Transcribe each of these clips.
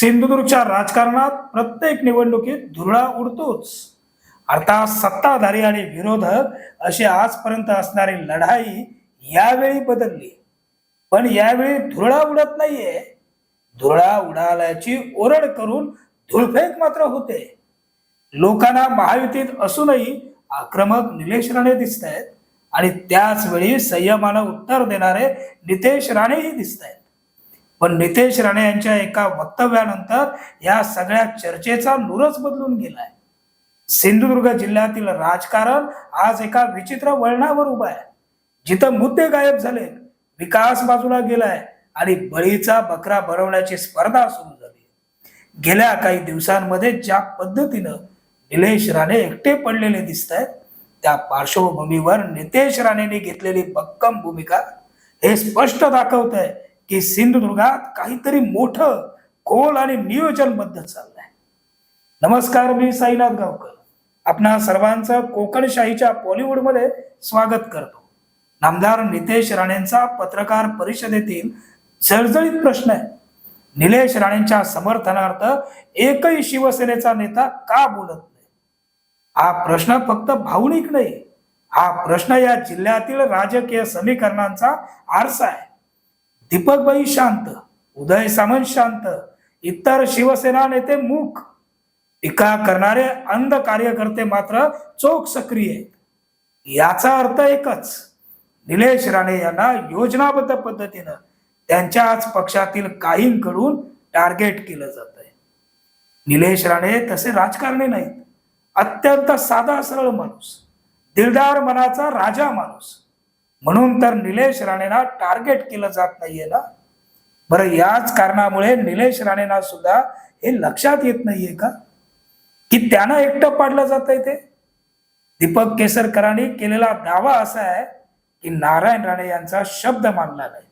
सिंधुदुर्गच्या राजकारणात प्रत्येक निवडणुकीत धुरळा उडतोच. अर्थात सत्ताधारी आणि विरोधक अशी आजपर्यंत असणारी लढाई यावेळी बदलली. पण यावेळी धुरळा उडत नाहीये. धुरळा उडाल्याची ओरड करून धुळफेक मात्र होते. लोकांना महायुतीत असूनही आक्रमक निलेश राणे दिसत आहेत आणि त्याच वेळी संयमानं उत्तर देणारे नितेश राणेही दिसत आहेत पण नितेश राणे यांच्या एका वक्तव्यानंतर या सगळ्या चर्चेचा नूरच बदलून गेलाय. सिंधुदुर्ग जिल्ह्यातील राजकारण आज एका विचित्र वळणावर उभं आहे. जिथं मुद्दे गायब झाले विकास बाजूला गेलाय आणि बळीचा बकरा भरवण्याची स्पर्धा सुरू झाली. गेल्या काही दिवसांमध्ये ज्या पद्धतीनं निलेश राणे एकटे पडलेले दिसत आहेत त्या पार्श्वभूमीवर नितेश राणेने घेतलेली भक्कम भूमिका हे स्पष्ट दाखवत आहे की सिंधुदुर्गात काहीतरी मोठं खोल आणि नियोजनबद्ध चाललंय. नमस्कार मी साईनाथ गावकर. आपणा सर्वांचं कोकणशाहीच्या बॉलिवूडमध्ये स्वागत करतो. नामदार नितेश राणेंचा पत्रकार परिषदेतील जळजळीत प्रश्न आहे. निलेश राणेंच्या समर्थनार्थ एकही शिवसेनेचा नेता का बोलत नाही? हा प्रश्न फक्त भावनिक नाही हा प्रश्न या जिल्ह्यातील राजकीय समीकरणांचा आरसा आहे. दीपकबाई शांत उदय सामंत शांत इतर शिवसेना नेते मूक. टीका करणारे अंध कार्यकर्ते मात्र चोख सक्रिय. आहेत याचा अर्थ एकच निलेश राणे यांना योजनाबद्ध पद्धतीनं त्यांच्याच पक्षातील काहींकडून टार्गेट केलं जात आहे निलेश राणे तसे राजकारणी नाहीत अत्यंत साधा सरळ माणूस दिलदार मनाचा राजा माणूस. म्हणून तर निलेश राणेंना टार्गेट केलं जात नाहीये ना. बरं याच कारणामुळे निलेश राणेंना सुद्धा हे लक्षात येत नाहीये का? की त्यांना एकटं पाडलं जात आहे ते? दीपक केसरकरांनी केलेला दावा असा आहे की नारायण राणे यांचा शब्द मानला नाही.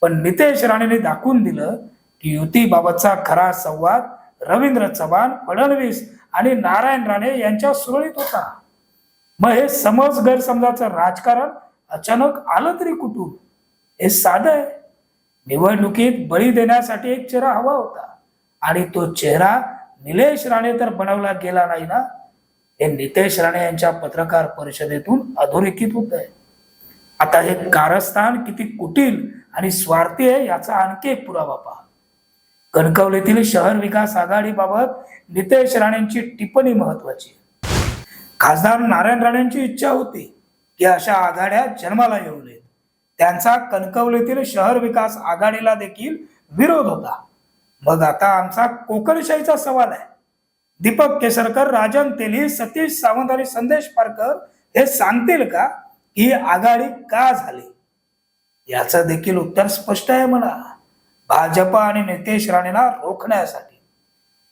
पण नितेश राणेने दाखवून दिलं की युतीबाबतचा खरा संवाद रवींद्र चव्हाण फडणवीस आणि नारायण राणे यांच्या सुरळीत होता. मग हे समज गैरसमजाचं राजकारण अचानक आलं तरी कुठून? हे साधं आहे. निवडणुकीत बळी देण्यासाठी एक चेहरा हवा होता. आणि तो चेहरा निलेश राणे तर बनवला गेला नाही ना? हे नितेश राणे यांच्या पत्रकार परिषदेतून अधोरेखित होत आहे. आता हे कारस्थान किती कुटील आणि स्वार्थी आहे याचा आणखी एक पुरावा पहा. कणकवलीतील शहर विकास आघाडीबाबत नितेश राणेंची टिप्पणी महत्वाची खासदार नारायण राणेंची इच्छा होती. की अशा आघाड्या जन्माला येऊ नयेत. त्यांचा कणकवलीतील शहर विकास आघाडीला देखील विरोध होता. मग आता आमचा कोकणशाहीचा सवाल आहे. दीपक केसरकर राजन तेली सतीश सावंत आणि संदेश पारकर हे सांगतील का की ही आघाडी का झाली? याचं देखील उत्तर स्पष्ट आहे मला. भाजप आणि नितेश राणेंना रोखण्यासाठी.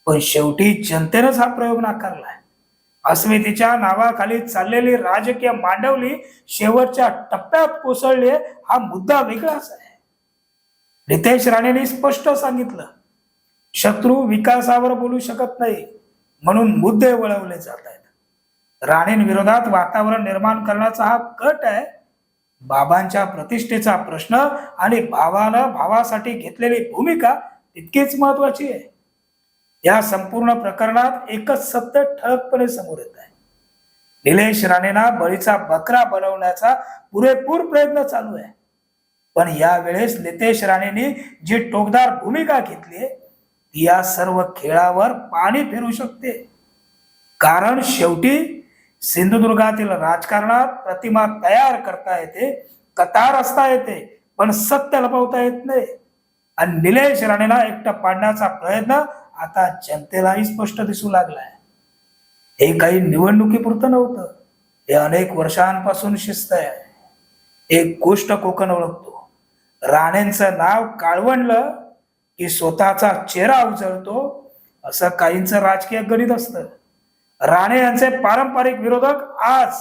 पण शेवटी जनतेनंच हा प्रयोग नाकारलाय. अस्मितेच्या नावाखाली चाललेली राजकीय मांडवली शेवटच्या टप्प्यात कोसळली. हा मुद्दा वेगळाच आहे. नितेश राणेंनी स्पष्ट सांगितलं शत्रू विकासावर बोलू शकत नाही म्हणून मुद्दे वळवले जात आहेत. राणेंविरोधात वातावरण निर्माण करण्याचा हा कट आहे. बाबांच्या प्रतिष्ठेचा प्रश्न आणि भावानं भावासाठी घेतलेली भूमिका तितकीच महत्वाची आहे. या संपूर्ण प्रकरणात एकच सत्य ठळकपणे समोर येत आहे. निलेश राणेंना बळीचा बकरा बनवण्याचा पुरेपूर प्रयत्न चालू आहे. पण यावेळेस नितेश राणेंनी जी टोकदार भूमिका घेतली ती या सर्व खेळावर पाणी फिरू शकते. कारण शेवटी सिंधुदुर्गातील राजकारणात प्रतिमा तयार करता येते कतार असता येते पण सत्य लपवता येत नाही. आणि निलेश राणेला एकटं पाडण्याचा प्रयत्न आता जनतेलाही स्पष्ट दिसू लागलाय. हे काही निवडणुकीपुरतं नव्हतं. हे अनेक वर्षांपासून शिस्त आहे. एक गोष्ट कोकण ओळखतो. राणेंचं नाव काळवणलं की स्वतःचा चेहरा उचलतो असं काहींचं राजकीय गणित असतं. राणे यांचे पारंपरिक विरोधक आज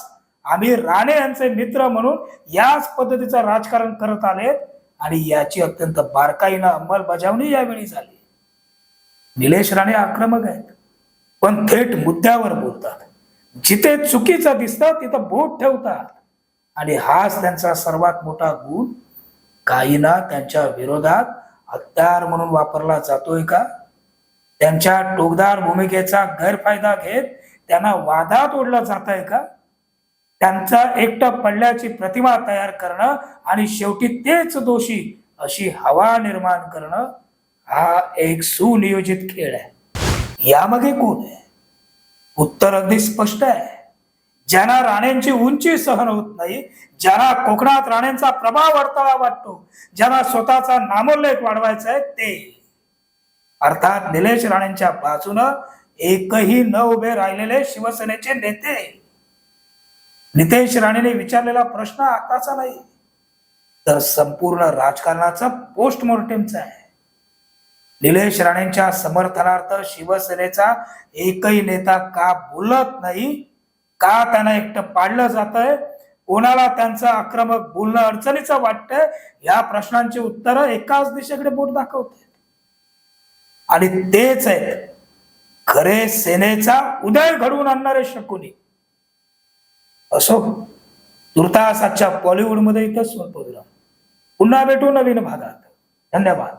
आम्ही राणे यांचे मित्र म्हणून याच पद्धतीचं राजकारण करत आलेत आणि याची अत्यंत बारकाईनं अंमलबजावणी यावेळी झाली. निलेश राणे आक्रमक आहेत. पण थेट मुद्द्यावर बोलतात. जिथे चुकीचं दिसतं तिथं बोट ठेवतात. आणि हाच त्यांचा सर्वात मोठा गुण काहींना त्यांच्या विरोधात हत्यार म्हणून वापरला जातोय का? त्यांच्या टोकदार भूमिकेचा गैरफायदा घेत त्यांना वादात ओढलं जात आहे का? त्यांचा एकटं पडल्याची प्रतिमा तयार करणं आणि शेवटी तेच दोषी अशी हवा निर्माण करणं हा एक सुनियोजित खेळ आहे. यामागे कोण आहे? उत्तर अगदी स्पष्ट आहे. ज्यांना राण्यांची उंची सहन होत नाही ज्यांना कोकणात राण्यांचा प्रभाव वर्तावा वाटतो ज्यांना स्वतःचा नामोल्लेख वाढवायचा आहे ते. अर्थात निलेश राणेंच्या बाजूनं एकही न उभे राहिलेले शिवसेनेचे नेते. नितेश राणेने विचारलेला प्रश्न आताचा नाही तर संपूर्ण राजकारणाचा पोस्टमॉर्टेमचा आहे. निलेश राणेंच्या समर्थनार्थ शिवसेनेचा एकही नेता का बोलत नाही का त्यांना एकटं पाडलं जात आहे कोणाला त्यांचं आक्रमक बोलणं अडचणीचं वाटतंय या प्रश्नांची उत्तरं एकाच दिशेकडे बोट दाखवते. आणि तेच आहेत खरे सेनेचा उदय घडवून आणणारे शकुनी. असो तुर्तास आजच्या बॉलिवूडमध्ये इथंच पुन्हा भेटू नवीन भागात. धन्यवाद.